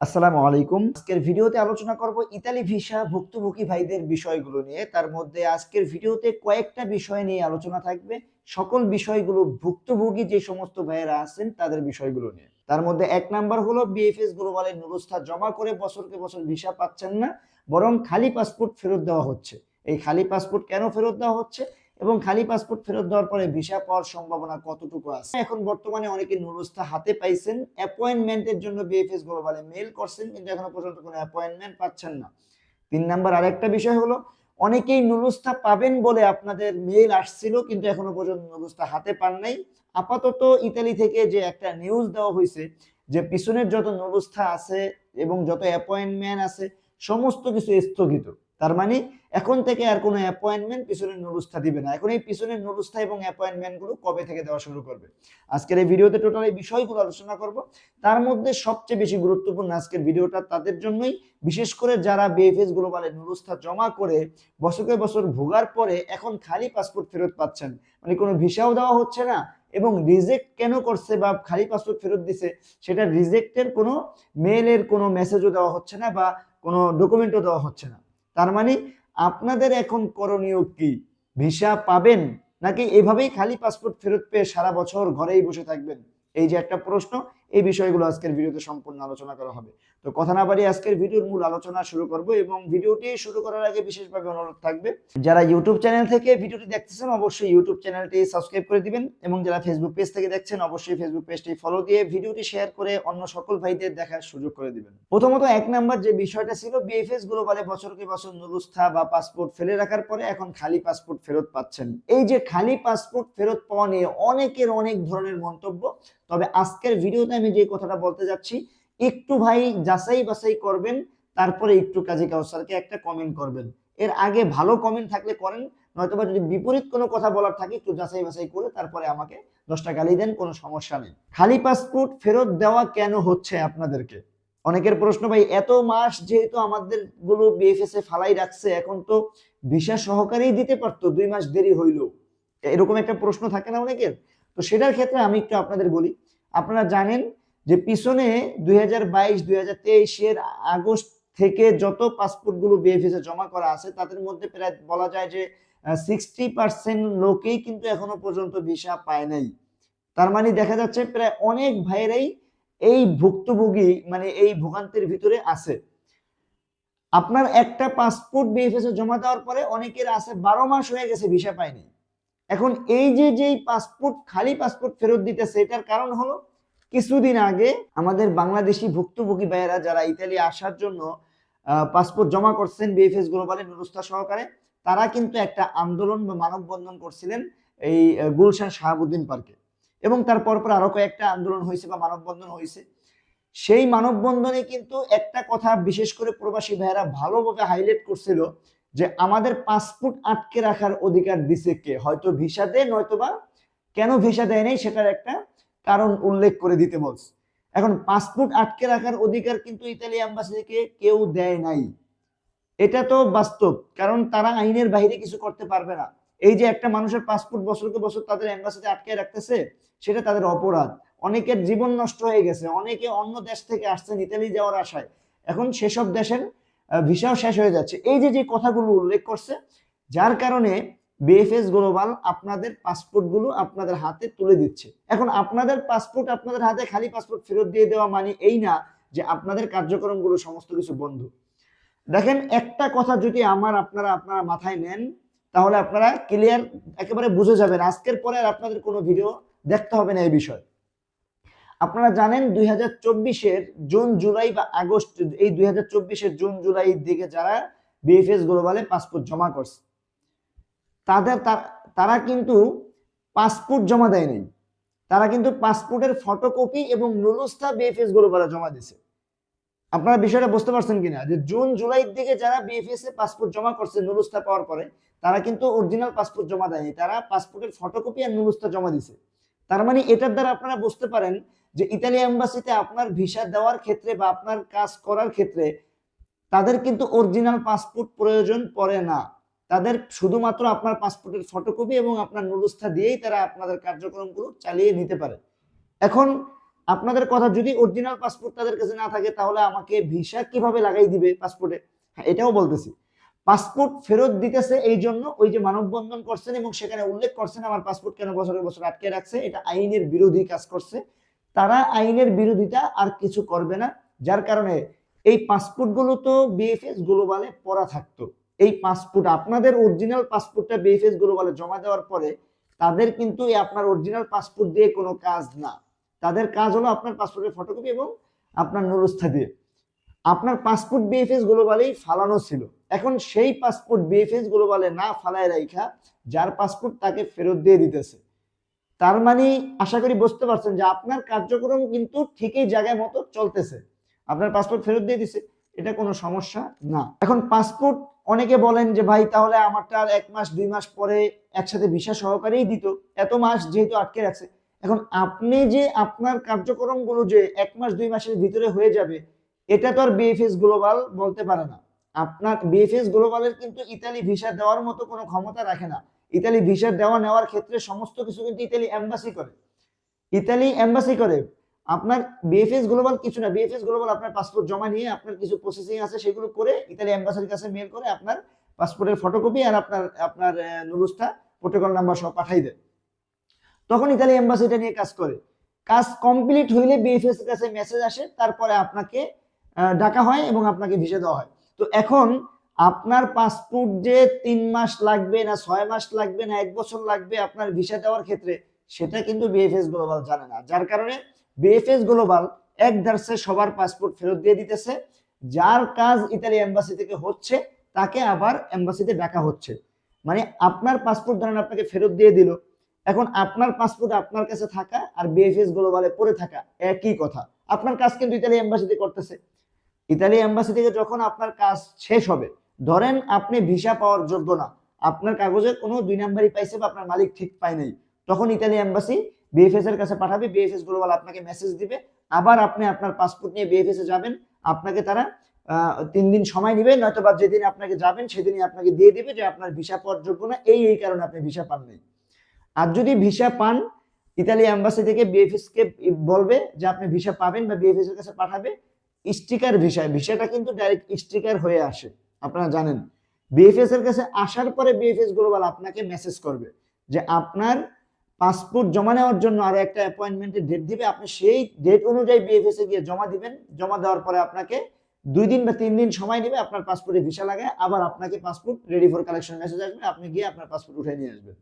আসসালামু আলাইকুম। আজকের ভিডিওতে আলোচনা করব ইতালি ভিসা ভুক্তভোগী ভাইদের বিষয়গুলো নিয়ে। তার মধ্যে আজকের ভিডিওতে কয়েকটা বিষয় নিয়ে আলোচনা থাকবে। সকল বিষয়গুলো ভুক্তভোগী যে সমস্ত ভাইয়েরা আছেন তাদের বিষয়গুলো নিয়ে। তার মধ্যে এক নাম্বার হলো বিএফএস গ্লোবালের নুরস্থা জমা করে বছরকে বছর ভিসা পাচ্ছেন না, বরং খালি পাসপোর্ট ফেরত দেওয়া হচ্ছে। এই খালি পাসপোর্ট কেন ফেরত দেওয়া হচ্ছে? এবং খালি পাসপোর্ট ফেরত দেওয়ার পরে ভিসা পাওয়ার সম্ভাবনা কতটুকু আছে? এখন বর্তমানে অনেকে নুরস্থা হাতে পাইছেন, অ্যাপয়েন্টমেন্টের জন্য বিএফএস গ্লোবালে মেল করছেন, কিন্তু এখনও পর্যন্ত কোনো অ্যাপয়েন্টমেন্ট পাচ্ছেন না। তিন নাম্বার আরেকটা বিষয় হলো, অনেকেই নুরস্থা পাবেন বলে আপনাদের মেল আসছিল, কিন্তু এখনও পর্যন্ত নুরস্থা হাতে পান নাই। আপাতত ইতালি থেকে যে একটা নিউজ দেওয়া হয়েছে, যে পিছনের যত নুরস্থা আছে এবং যত অ্যাপয়েন্টমেন্ট আছে, সমস্ত কিছু স্থগিত। তার মানে এখন থেকে আর কোনো অ্যাপয়েন্টমেন্ট পিছনের নুরুস্থা দিবে না। এখন এই পিছনের নুরুস্থা এবং অ্যাপয়েন্টমেন্টগুলো কবে থেকে দেওয়া শুরু করবে? আজকের এই ভিডিওতে টোটাল এই বিষয়গুলো আলোচনা করব। তার মধ্যে সবচেয়ে বেশি গুরুত্বপূর্ণ আজকের ভিডিওটা তাদের জন্যই। বিশেষ করে যারা বিএফএস গ্লোবালে নুরুস্থা জমা করে বছরকে বছর ভোগার পরে এখন খালি পাসপোর্ট ফেরত পাচ্ছেন মানে কোনো ভিসাও দেওয়া হচ্ছে না এবং রিজেক্ট কেন করছে বা খালি পাসপোর্ট ফেরত দিছে সেটা রিজেক্টের কোনো মেলের কোনো মেসেজও দেওয়া হচ্ছে না বা কোনো ডকুমেন্টও দেওয়া হচ্ছে না। তার মানে আপনাদের এখন করণীয় কি? ভিসা পাবেন নাকি এভাবেই খালি পাসপোর্ট ফেরত পেয়ে সারা বছর ঘরেই বসে থাকবেন? এই যে একটা প্রশ্ন এই বিষয়গুলো আজকের ভিডিওতে সম্পূর্ণ আলোচনা করা হবে। তো কথা না বাড়িয়ে আজকের ভিডিওর মূল আলোচনা শুরু করব এবং ভিডিওটি শুরু করার আগে বিশেষভাবে অনুরোধ থাকবে, যারা ইউটিউব চ্যানেল থেকে ভিডিওটি দেখতেছেন অবশ্যই ইউটিউব চ্যানেলটি সাবস্ক্রাইব করে দিবেন এবং যারা ফেসবুক পেজ থেকে দেখছেন অবশ্যই ফেসবুক পেজটি ফলো দিয়ে ভিডিওটি শেয়ার করে অন্য সকল ভাইদের দেখার সুযোগ করে দিবেন। প্রথমত এক নাম্বার যে বিষয়টা ছিল বিএফএস গ্লোবালে বছরকে বছর নুরুস্থা বা পাসপোর্ট ফেলে রাখার পরে এখন খালি পাসপোর্ট ফেরত পাচ্ছেন। এই যে খালি পাসপোর্ট ফেরত পাওয়া নিয়ে অনেকের অনেক ধরনের মন্তব্য, তবে আজকের ভিডিওতে আমি যে কথাটা বলতে যাচ্ছি, একটু ভাই যাচাই বাছাই করবেন, তারপরে একটু কাজী কাউসারকে একটা কমেন্ট করবেন। এর আগে ভালো কমেন্ট থাকলে করেন, নয়তোবা যদি বিপরীত কোনো কথা বলার থাকে, একটু যাচাই বাছাই করে তারপরে আমাকে দশটা গালি দেন, কোনো সমস্যা নেই। খালি পাসপোর্ট ফেরত দেওয়া কেন হচ্ছে আপনাদেরকে? অনেকের প্রশ্ন, ভাই, এত মাস যেহেতু আমাদেরগুলো বিএফএস এ ফালাই রাখছে, এখন তো ভিসা সহকারেই দিতে পারতো, দুই মাস দেরি হইল। এরকম একটা প্রশ্ন থাকে না অনেকের? তো সেটার ক্ষেত্রে আমি একটু আপনাদের বলি আপনারা জানেন যে পিছনে দুই হাজার বাইশ, দুই হাজার তেইশের আগস্ট থেকে যত পাসপোর্টগুলো বিএফএসে জমা করা আছে, তাদের মধ্যে প্রায় বলা যায় যে সিক্সটি পার্সেন্ট লোকেই কিন্তু এখনও পর্যন্ত ভিসা পায় নাই। তার মানে দেখা যাচ্ছে প্রায় অনেক ভাইয়েরাই এই ভুক্তভোগী মানে এই ভোগান্তির ভিতরে আছে। আপনার একটা পাসপোর্ট বিএফএসে জমা দেওয়ার পরে অনেকের আছে বারো মাস হয়ে গেছে ভিসা পায়নি। এখন এই যে যেই পাসপোর্ট, খালি পাসপোর্ট ফেরত দিতেছে, এটার কারণ হলো কিছুদিন আগে আমাদের বাংলাদেশি ভুক্তভোগী ভাইয়েরা যারা ইতালি আসার জন্য পাসপোর্ট জমা করছেন বিএফএস গ্লোবালে নুরুস্তা সহকারে, তারা কিন্তু একটা আন্দোলন বা মানববন্ধন করছিলেন এই গুলশান শাহাবুদ্দিন পার্কে। এবং তারপর পর আরও কয়েকটা আন্দোলন হয়েছে বা মানববন্ধন হয়েছে। সেই মানববন্ধনে কিন্তু একটা কথা বিশেষ করে প্রবাসী ভাইয়েরা ভালোভাবে হাইলাইট করছিল যে আমাদের পাসপোর্ট আটকে রাখার অধিকার দিছে কে? হয়তো ভিসা দেয় নয়তোবা কেন ভিসা দেয় নাই সেটার একটা কারণ উল্লেখ করে দিতে বলছে। এখন পাসপোর্ট আটকে রাখার অধিকার কিন্তু ইতালি অ্যাম্বাসিকে কেউ দেয় নাই। এটা তো বাস্তব, কারণ তারা আইনের বাইরে কিছু করতে পারবে না। এই যে একটা মানুষের পাসপোর্ট বছরকে বছর তাদের অ্যাম্বাসিতে আটকে রাখতেছে, সেটা তাদের অপরাধ। অনেকের জীবন নষ্ট হয়ে গেছে, অনেকে অন্য দেশ থেকে আসছেন, ইতালি যাওয়ার আশায়। এখন সেসব দেশের ভিসাও শেষ হয়ে যাচ্ছে। এই যে যে কথাগুলো উল্লেখ করছে, যার কারণে বিএফএস গ্লোবাল আপনাদের পাসপোর্টগুলো আপনাদের হাতে তুলে দিচ্ছে। এখন আপনাদের পাসপোর্ট আপনাদের হাতে, খালি পাসপোর্ট ফেরত দিয়ে দেওয়া মানে এই না যে আপনাদের কার্যক্রমগুলো সমস্ত কিছু বন্ধ। দেখেন, একটা কথা যদি আমার আপনারা আপনারা মাথায় নেন, তাহলে আপনারা ক্লিয়ার একেবারে বুঝে যাবেন। আজকের পরে আর আপনাদের কোনো ভিডিও দেখতে হবে না এই বিষয়। আপনারা জানেন, দুই হাজার চব্বিশের জুন, জুলাই বা আগস্ট, এই দুই হাজার চব্বিশের জুন, জুলাই দিকে যারা বিএফএস গ্লোবালে পাসপোর্ট জমা করছে তাদের তারা কিন্তু পাসপোর্ট জমা দেয়নি। তারা কিন্তু পাসপোর্টের ফটোকপি এবং নুরুস্তা বিএফএস গ্লোবালে জমা দিছে আপনারা বিষয়টা বুঝতে পারছেন কিনা? যে জুন, জুলাইয়ের দিকে যারা বিএফএস এ পাসপোর্ট জমা করছে নুরুস্তা পাওয়ার পরে, তারা কিন্তু অরিজিনাল পাসপোর্ট জমা দেয়নি। তারা পাসপোর্টের ফটোকপি আর নুরুস্তা জমা দিছে তার মানে এটার দ্বারা আপনারা বুঝতে পারেন যে ইতালি এম্বাসিতে আপনার ভিসা দেওয়ার ক্ষেত্রে বা আপনার কাজ করার ক্ষেত্রে তাদের কিন্তু অরিজিনাল পাসপোর্ট প্রয়োজন পড়ে না। তাদের শুধুমাত্র আপনার পাসপোর্টের ফটোকপি এবং আপনার নুরুস্থা দিয়েই তারা আপনাদের কার্যক্রমগুলো চালিয়ে নিতে পারে। এখন আপনাদের কথা যদি অরিজিনাল পাসপোর্ট তাদের কাছে না থাকে, তাহলে আমাকে ভিসা কীভাবে লাগাই দিবে পাসপোর্টে হ্যাঁ এটাও বলতেছি। পাসপোর্ট ফেরত দিতেছে এই জন্য ওই যে মানববন্ধন করছেন এবং সেখানে উল্লেখ করছেন আমার পাসপোর্ট কেন বছরের বছর আটকে রাখছে, এটা আইনের বিরোধী কাজ করছে। তারা আইনের বিরোধিতা আর কিছু করবে না, যার কারণে এই পাসপোর্টগুলো তো বিএফএস গ্লোবালে পড়া থাকতো। এই পাসপোর্ট আপনাদের অরিজিনাল পাসপোর্টটা বিএফএস গ্লোবালে জমা দেওয়ার পরে, তাদের কিন্তু আপনার অরিজিনাল পাসপোর্ট দিয়ে কোনো কাজ না। তাদের কাজ হলো আপনার পাসপোর্টের ফটোকপি এবং আপনার নুরস্থা দিয়ে। আপনার পাসপোর্ট বিএফএস গ্লোবালেই ফালানো ছিল। এখন সেই পাসপোর্ট বিএফএস গ্লোবালে না ফালায় রাইখা, যার পাসপোর্ট তাকে ফেরত দিয়ে দিতেছে। তার মানে আশা করি বুঝতে পারছেন যে আপনার কার্যক্রম কিন্তু ঠিকই জায়গায় মতো চলতেছে। আপনার পাসপোর্ট ফেরত দিয়ে দিছে, এটা কোনো সমস্যা না। এখন পাসপোর্ট অনেকে বলেন যে, ভাই, তাহলে আমারটা আর এক মাস, দুই মাস পরে একসাথে ভিসা সহকারেই দিত। এত মাস যেহেতু আটকে রাখছে। এখন আপনি যে আপনার কার্যক্রমগুলো যে এক মাস, দুই মাসের ভিতরে হয়ে যাবে, এটা তো আর বিএফএস গ্লোবাল বলতে পারে না। আপনার বিএফএস গ্লোবালের কিন্তু ইতালি ভিসা দেওয়ার মতো কোনো ক্ষমতা রাখে না। ইতালি ভিসা দেওয়া নেওয়ার ক্ষেত্রে সমস্ত কিছু কিন্তু ইতালি এম্বাসি করে। ইতালি এম্বাসি করে। আপনার বিএফএস গ্লোবাল কিছু না বিএফএস গ্লোবাল আপনার পাসপোর্ট জমা নিয়ে আপনার কিছু প্রসেসিং আছে, সেগুলো করে ইতালি এম্বাসির কাছে মেল করে আপনার পাসপোর্টের ফটোকপি আর আপনার আপনার নুরুসটা প্রোটোকল নাম্বার সব পাঠাই দেয়। তখন ইতালি এম্বাসিটা নিয়ে কাজ করে। কাজ কমপ্লিট হইলে বিএফএস এর কাছে মেসেজ আসে, তারপরে আপনাকে ডাকা হয় এবং আপনাকে ভিসা দেওয়া হয়। তো এখন আপনার পাসপোর্ট যে তিন মাস লাগবে না ছয় মাস লাগবে না এক বছর লাগবে আপনার ভিসা দেওয়ার ক্ষেত্রে, সেটা কিন্তু বিএফএস গ্লোবাল জানে না। যার কারণে বিএফএস গ্লোবাল এক ধারসে সবার পাসপোর্ট ফেরত দিয়ে দিতেছে। যার কাজ ইতালি এম্বাসি থেকে হচ্ছে, তাকে আবার এম্বাসিতে ডাকা হচ্ছে। মানে আপনার পাসপোর্ট ধরেন আপনাকে ফেরত দিয়ে দিল। এখন আপনার পাসপোর্ট আপনার কাছে থাকা আর বিএফএস গ্লোবালে পড়ে থাকা একই কথা। আপনার কাজ কিন্তু ইতালি এম্বাসিতে করতেছে। ইতালি এম্বাসি থেকে যখন আপনার কাজ শেষ হবে, ধরেন আপনি ভিসা পাওয়ার যোগ্য না, আপনার কাগজে কোনো দুই নাম্বারই পাইছে বা আপনার মালিক ঠিক পায় নাই, তখন ইতালি এম্বাসি বিএফএস এর কাছে পাঠাবে বিএফএস গ্লোবাল আপনাকে মেসেজ দিবে, আবার আপনি আপনার পাসপোর্ট নিয়ে বিএফএস এ যাবেন, আপনাকে তারা তিন দিন সময় নিবে নয়তো বা যেদিন আপনাকে যাবেন সেদিনই আপনাকে দিয়ে দিবে যে আপনার ভিসা পাওয়ার যোগ্য না এই এই কারণে আপনি ভিসা পান নাই আর যদি ভিসা পান, ইতালি এম্বাসি থেকে বিএফএস কে বলবে যে আপনি ভিসা পাবেন বা বিএফএস এর কাছে পাঠাবে স্টিকার ভিসা ভিসাটা কিন্তু ডাইরেক্ট স্টিকার হয়ে আসে, আপনারা জানেন। বিএফএস এর কাছে আসার পরে বিএফএস গ্লোবাল আপনাকে মেসেজ করবে যে আপনার পাসপোর্ট জমা নেওয়ার জন্য আরও একটা অ্যাপয়েন্টমেন্টের ডেট দিবে। আপনি সেই ডেট অনুযায়ী বিএফএস গিয়ে জমা দিবেন। জমা দেওয়ার পরে আপনাকে দুই দিন বা তিন দিন সময় নেবে আপনার পাসপোর্টে ভিসা লাগে। আবার আপনাকে passport ready for collection message আসবে, আপনি গিয়ে আপনার পাসপোর্ট উঠে নিয়ে আসবেন।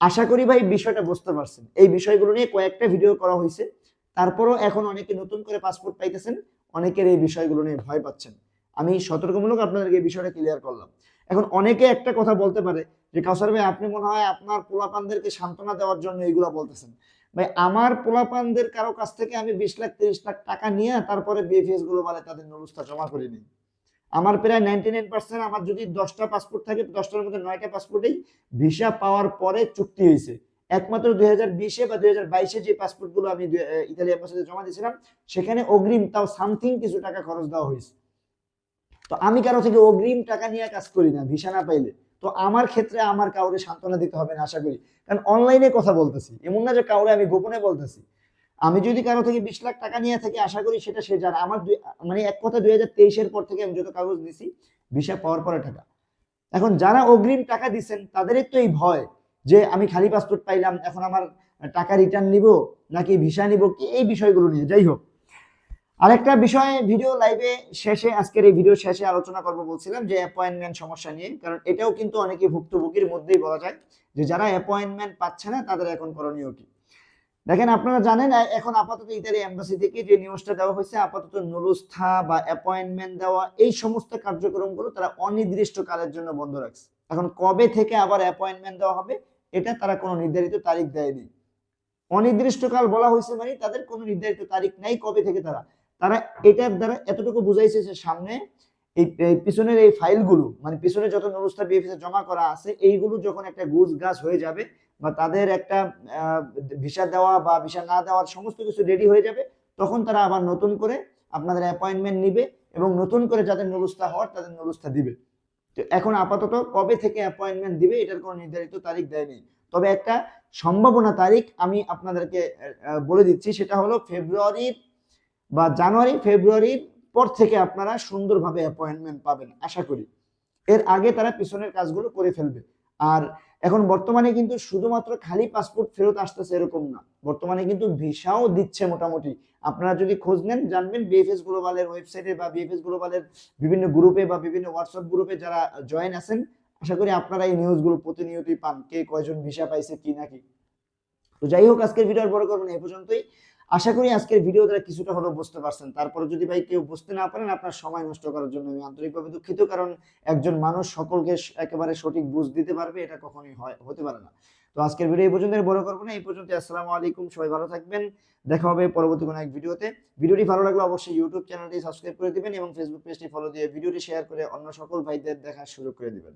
আশা করি ভাই বিষয়টা বুঝতে পারছেন। এই বিষয়গুলো নিয়ে কয়েকটা ভিডিও করা হয়েছে। তারপরও এখন অনেকে নতুন করে পাসপোর্ট পাইতেছেন, অনেকের এই বিষয়গুলো নিয়ে ভয় পাচ্ছেন। আমি সতর্কমূলক আপনাদেরকে এই বিষয়টা ক্লিয়ার করলাম। এখন অনেকে একটা কথা বলতে পারে যে, কাউসার ভাই, আপনি মনে হয় আপনার পোলাপানদেরকে সান্ত্বনা দেওয়ার জন্য এইগুলো বলতেছেন। ভাই, আমার পোলাপানদের কারও কাছ থেকে আমি বিশ লাখ, তিরিশ লাখ টাকা নিয়ে তারপরে বিএফএসগুলো বলে তাদের নুরুস্তা জমা করিনি আমার প্রায় নাইনটি নাইন পার্সেন্ট আমার যদি দশটা পাসপোর্ট থাকে, দশটার মধ্যে নয়টা পাসপোর্টেই ভিসা পাওয়ার পরে চুক্তি হয়েছে। একমাত্র দুই হাজার বিশে বা দুই হাজার বাইশে যে পাসপোর্টগুলো আমি ইতালি অ্যাম্বাসিতে জমা দিয়েছিলাম, সেখানে অগ্রিম তাও সামথিং কিছু টাকা খরচ দেওয়া হয়েছে। তো আমি কারও থেকে অগ্রিম টাকা নিয়ে কাজ করি না, ভিসা না পাইলে? তো আমার ক্ষেত্রে আমার কাউরে সান্ত্বনা দিতে হবে না, আশা করি। কারণ অনলাইনে কথা বলতেছি, এমন না যে কাউরে আমি গোপনে বলতেছি। আমি যদি কারও থেকে বিশ লাখ টাকা নিয়ে থাকি, আশা করি সেটা সে জানে আমার মানে এক কথা দুই হাজার তেইশের পর থেকে আমি যত কাগজ দিছি, ভিসা পাওয়ার পরে টাকা। এখন যারা অগ্রিম টাকা দিচ্ছেন তাদেরই তো এই ভয় যে আমি খালি পাসপোর্ট পাইলাম, এখন আমার টাকা রিটার্ন নিব, নাকি ভিসা নিব, কি এই বিষয়গুলো নিয়ে? যাই হোক। আরেকটা বিষয় ভিডিও লাইভে শেষে, আজকের এই ভিডিও শেষে আলোচনা করব বলছিলাম যে অ্যাপয়েন্টমেন্ট সমস্যা নিয়ে, কারণ এটাও কিন্তু অনেকে ভুক্তভোগীর মধ্যেই বলা যায় যে যারা অ্যাপয়েন্টমেন্ট পাচ্ছে না, তাদের এখন করণীয় কি? দেখেন, আপনারা জানেন এখন আপাতত ইতালি এম্বাসি থেকে যে নিউজটা দেওয়া হয়েছে, আপাতত নুরুস্থা বা অ্যাপয়েন্টমেন্ট দেওয়া, এই সমস্ত কার্যক্রমগুলো তারা অনির্দিষ্ট কালের জন্য বন্ধ রাখছে। এখন কবে থেকে আবার অ্যাপয়েন্টমেন্ট দেওয়া হবে, এটা তারা কোনো নির্ধারিত তারিখ দেয়নি। অনির্দিষ্টকাল বলা হয়েছে মানে তাদের কোনো নির্ধারিত তারিখ নাই কবে থেকে তারা তারা এটার দ্বারা এতটুকু বুঝাইছে যে সামনে এই পিছনের এই ফাইলগুলো মানে পিছনে যত নুরুস্তা বিএফএস জমা করা আছে, এইগুলো যখন একটা গুজ গাছ হয়ে যাবে বা তাদের একটা ভিসা দেওয়া বা ভিসা না দেওয়ার সমস্ত কিছু রেডি হয়ে যাবে, তখন তারা আবার নতুন করে আপনাদের অ্যাপয়েন্টমেন্ট নিবে এবং নতুন করে যাদের নুরুস্তা হওয়ার তাদের নুরুস্তা দিবে। তো এখন আপাতত কবে থেকে অ্যাপয়েন্টমেন্ট দিবে, এটার কোনো নির্ধারিত তারিখ দেয়নি তবে একটা সম্ভাবনা তারিখ আমি আপনাদেরকে বলে দিচ্ছি, সেটা হলো ফেব্রুয়ারির বা জানুয়ারি, ফেব্রুয়ারির পর থেকে আপনারা সুন্দরভাবে অ্যাপয়েন্টমেন্ট পাবেন, আশা করি। এর আগে তারা পিছনের কাজগুলো করে ফেলবে। আর এখন বর্তমানে কিন্তু শুধুমাত্র খালি পাসপোর্ট ফেরত আসতেছে এরকম না। বর্তমানে কিন্তু ভিসাও দিচ্ছে মোটামুটি। আপনারা যদি খোঁজ নেন, জানবেন বিএফএস গ্লোবালের ওয়েবসাইটে বা বিএফএস গ্লোবালের বিভিন্ন গ্রুপে বা বিভিন্ন হোয়াটসঅ্যাপ গ্রুপে যারা জয়েন আছেন, আশা করি আপনারা এই নিউজগুলো প্রতিনিয়তই পান, কে কয়জন ভিসা পাইছে, কি নাকি তো যাই হোক, আজকের ভিডিও বড় করবেন এই পর্যন্তই। আশা করি আজকের ভিডিও দ্বারা কিছুটা হলেও বুঝতে পারছেন। তারপরে যদি ভাই কেউ বুঝতে না পারেন, আপনার সময় নষ্ট করার জন্য আমি আন্তরিকভাবে দুঃখিত, কারণ একজন মানুষ সকলকে একেবারে সঠিক বুঝ দিতে পারবে, এটা কখনোই হয় হতে পারে না। তো আজকের ভিডিও এই পর্যন্ত বড় করব না, এই পর্যন্ত, আসসালামু আলাইকুম, সবাই ভালো থাকবেন। দেখা হবে পরবর্তী কোনো এক ভিডিওতে ভিডিওটি ভালো লাগলে অবশ্যই ইউটিউব চ্যানেলটি সাবস্ক্রাইব করে দিবেন এবং ফেসবুক পেজটি ফলো দিয়ে ভিডিওটি শেয়ার করে অন্য সকল ভাইদের দেখার সুযোগ করে দিবেন।